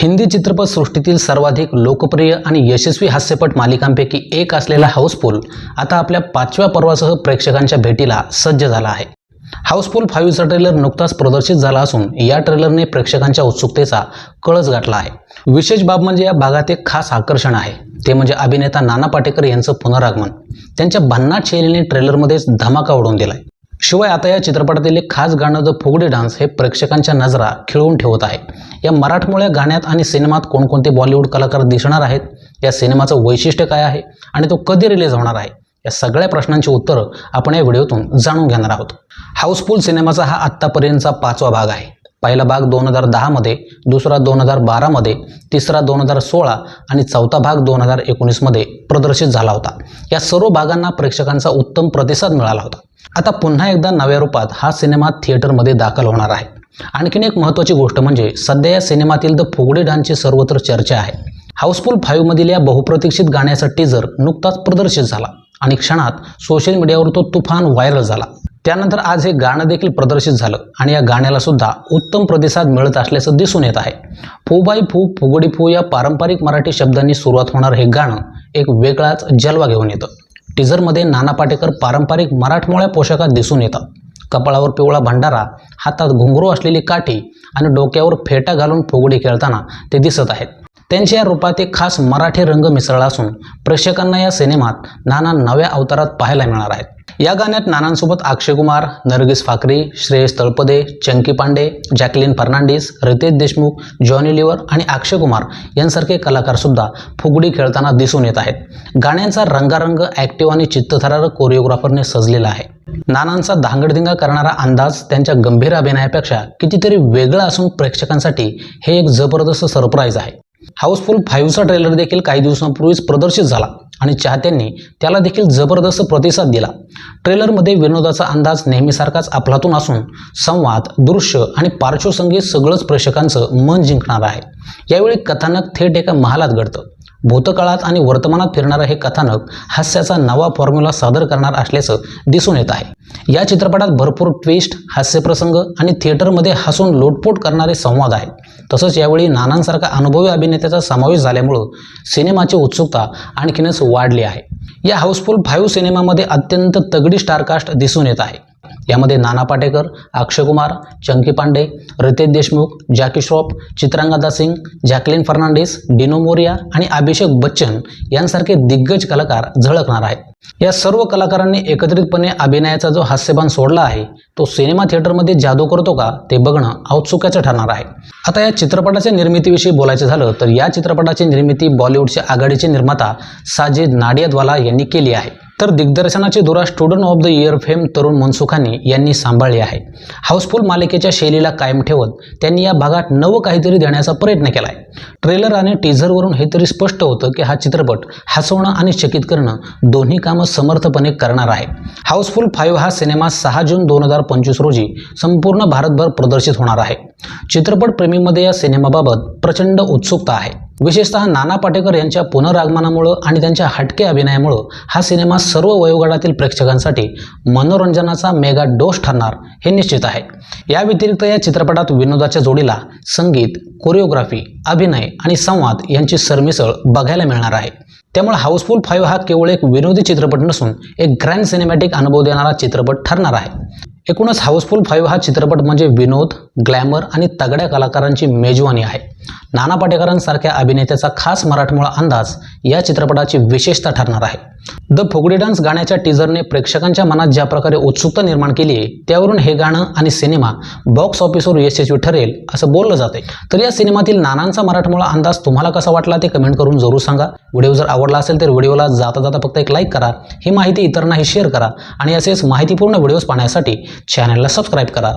हिंदी चित्रपटसृष्टीतील सर्वाधिक लोकप्रिय आणि यशस्वी हास्यपट मालिकांपैकी एक असलेला हाऊसफुल आता आपल्या पाचव्या पर्वासह प्रेक्षकांच्या भेटीला सज्ज झाला आहे. हाऊसफुल फाईव्हचा ट्रेलर नुकताच प्रदर्शित झाला असून या ट्रेलरने प्रेक्षकांच्या उत्सुकतेचा कळस गाठला आहे. विशेष बाब म्हणजे या भागात एक खास आकर्षण आहे. ते म्हणजे अभिनेता नाना पाटेकर यांचं पुनरागमन. त्यांच्या भन्नाट शैलीने ट्रेलरमध्येच धमाका उडवून दिलाय. शिवाय आता या चित्रपटातील एक खास गाणं द फुगडी डान्स हे प्रेक्षकांच्या नजरा खिळवून ठेवत आहे. या मराठमोळ्या गाण्यात आणि सिनेमात कोणकोणते बॉलिवूड कलाकार दिसणार आहेत? या सिनेमाचं वैशिष्ट्य काय आहे? आणि तो कधी रिलीज होणार आहे? या सगळ्या प्रश्नांची उत्तरं आपण या व्हिडिओतून जाणून घेणार आहोत. हाऊसफुल सिनेमाचा हा आत्तापर्यंतचा पाचवा भाग आहे. पहिला भाग दोन हजार दहामध्ये दुसरा दोन हजार बारामध्ये तिसरा दोन हजार सोळा आणि चौथा भाग दोन हजार एकोणीसमध्ये प्रदर्शित झाला होता. या सर्व भागांना प्रेक्षकांचा उत्तम प्रतिसाद मिळाला होता. आता पुन्हा एकदा नव्या रूपात हा सिनेमा थिएटरमध्ये दाखल होणार आहे. आणखीन एक महत्त्वाची गोष्ट म्हणजे सध्या या सिनेमातील द फुगडी डान्सची सर्वत्र चर्चा आहे. हाऊसफुल फाईव्हमधील या बहुप्रतीक्षित गाण्याचा टीजर नुकताच प्रदर्शित झाला. आणि क्षणात सोशल मीडियावर तो तुफान व्हायरल झाला. त्यानंतर आज हे गाणं देखील प्रदर्शित झालं आणि या गाण्याला सुद्धा उत्तम प्रतिसाद मिळत असल्याचं दिसून येत आहे. फू बाई फू फुगडी फू या पारंपरिक मराठी शब्दांनी सुरुवात होणार हे गाणं एक वेगळाच जलवा घेऊन येतं. टीझरमध्ये नाना पाटेकर पारंपरिक मराठमोळ्या पोशाखात दिसून येतात. कपाळावर पिवळा भंडारा हातात घुंगरू असलेली काठी आणि डोक्यावर फेटा घालून फुगडी खेळताना ते दिसत आहेत. त्यांच्या या रूपात एक खास मराठी रंग मिसळला असून प्रेक्षकांना या सिनेमात नाना नव्या अवतारात पाहायला मिळणार आहेत. या गाण्यात नानांसोबत अक्षय कुमार नरगिस फाकरी श्रेयस तळपदे चंकी पांडे जॅकलिन फर्नांडिस रितेश देशमुख जॉनी लिव्हर आणि अक्षय कुमार यांसारखे कलाकार सुद्धा फुगडी खेळताना दिसून येत आहेत. गाण्यांचा रंगारंग ॲक्टिव्ह आणि चित्तथरारक कोरिओग्राफरने सजलेला आहे. नानांचा धांगडधिंगा करणारा अंदाज त्यांच्या गंभीर अभिनयापेक्षा कितीतरी वेगळा असून प्रेक्षकांसाठी हे एक जबरदस्त सरप्राईज आहे. हाऊसफुल फाईव्हचा ट्रेलर देखील काही दिवसांपूर्वीच प्रदर्शित झाला. आणि चाहत्यांनी त्याला देखील जबरदस्त प्रतिसाद दिला. ट्रेलरमध्ये विनोदाचा अंदाज नेहमीसारखाच अफलातून असून संवाद दृश्य आणि पार्श्वसंगीत सगळंच प्रेक्षकांचं मन जिंकणार आहे. यावेळी कथानक थेट एका महालात घडतं. भूतकाळात आणि वर्तमानात फिरणारं हे कथानक हास्याचा नवा फॉर्म्युला सादर करणार असल्याचं दिसून येत आहे. या चित्रपटात भरपूर ट्विस्ट हास्यप्रसंग आणि थिएटरमध्ये हसून लोटपोट करणारे संवाद आहेत. तसंच यावेळी नानांसारखा अनुभवी अभिनेत्याचा समावेश झाल्यामुळं सिनेमाची उत्सुकता आणखीनच वाढली आहे. या हाऊसफुल फाईव्ह सिनेमामध्ये अत्यंत तगडी स्टारकास्ट दिसून येत आहे. यामध्ये नाना पाटेकर अक्षय कुमार चंकी पांडे रितेश देशमुख जॅकी श्रॉफ चित्रांगदा सिंग जॅकलिन फर्नांडिस डिनो मोरिया आणि अभिषेक बच्चन यांसारखे दिग्गज कलाकार झळकणार आहेत. या सर्व कलाकारांनी एकत्रितपणे अभिनयाचा जो हास्यबान सोडला आहे तो सिनेमा थिएटरमध्ये जादू करतो का ते बघणं औत्सुक्याचं ठरणार आहे. आता या चित्रपटाच्या निर्मितीविषयी बोलायचं झालं तर या चित्रपटाची निर्मिती बॉलिवूडचे आघाडीचे निर्माता साजिद नाडियादवाला यांनी केली आहे. तर दिग्दर्शनाची धुरा Student of the Year fame Tarun Mansukhani यांनी सांभाळली आहे. हाऊसफुल मालिकेच्या शैलीला कायम ठेवत त्यांनी या भागात नवं काहीतरी देण्याचा प्रयत्न केला आहे ट्रेलर आणि टीझरवरून हे तरी स्पष्ट होतं की हा चित्रपट हसवणं आणि चकित करणं दोन्ही कामं समर्थपणे करणार आहे. हाऊसफुल फाईव्ह हा सिनेमा सहा जून दोन हजार पंचवीस रोजी संपूर्ण भारतभर प्रदर्शित होणार आहे. चित्रपट प्रेमीमध्ये या सिनेमाबाबत प्रचंड उत्सुकता आहे. विशेषतः नाना पाटेकर यांच्या पुनरागमनामुळं आणि त्यांच्या हटके अभिनयामुळं हा सिनेमा सर्व वयोगटातील प्रेक्षकांसाठी मनोरंजनाचा मेगा डोस ठरणार हे निश्चित आहे. या व्यतिरिक्त या चित्रपटात विनोदाच्या जोडीला संगीत कोरिओग्राफी अभिनय आणि संवाद यांची सरमिसळ बघायला मिळणार आहे. त्यामुळे हाऊसफुल फाईव्ह हा केवळ एक विनोदी चित्रपट नसून एक ग्रँड सिनेमॅटिक अनुभव देणारा चित्रपट ठरणार आहे. एकूणच हाऊसफुल फाईव्ह हा चित्रपट म्हणजे विनोद ग्लॅमर आणि तगड्या कलाकारांची मेजवानी आहे. नाना पाटेकरांसारख्या अभिनेत्याचा खास मराठमोळा अंदाज या चित्रपटाची विशेषता ठरणार आहे. द फुगडी डान्स गाण्याच्या टीझरने प्रेक्षकांच्या मनात ज्या प्रकारे उत्सुकता निर्माण केली आहे त्यावरून हे गाणं आणि सिनेमा बॉक्स ऑफिसवर यशस्वी ठरेल असं बोललं जाते तर या सिनेमातील नानांचा मराठमोळा अंदाज तुम्हाला कसा वाटला ते कमेंट करून जरूर सांगा. व्हिडिओ जर आवडला असेल तर व्हिडिओला जाता जाता फक्त एक लाईक करा ही माहिती इतरांनाही शेअर करा आणि असेच माहितीपूर्ण व्हिडिओज पाहण्यासाठी चॅनलला सबस्क्राईब करा.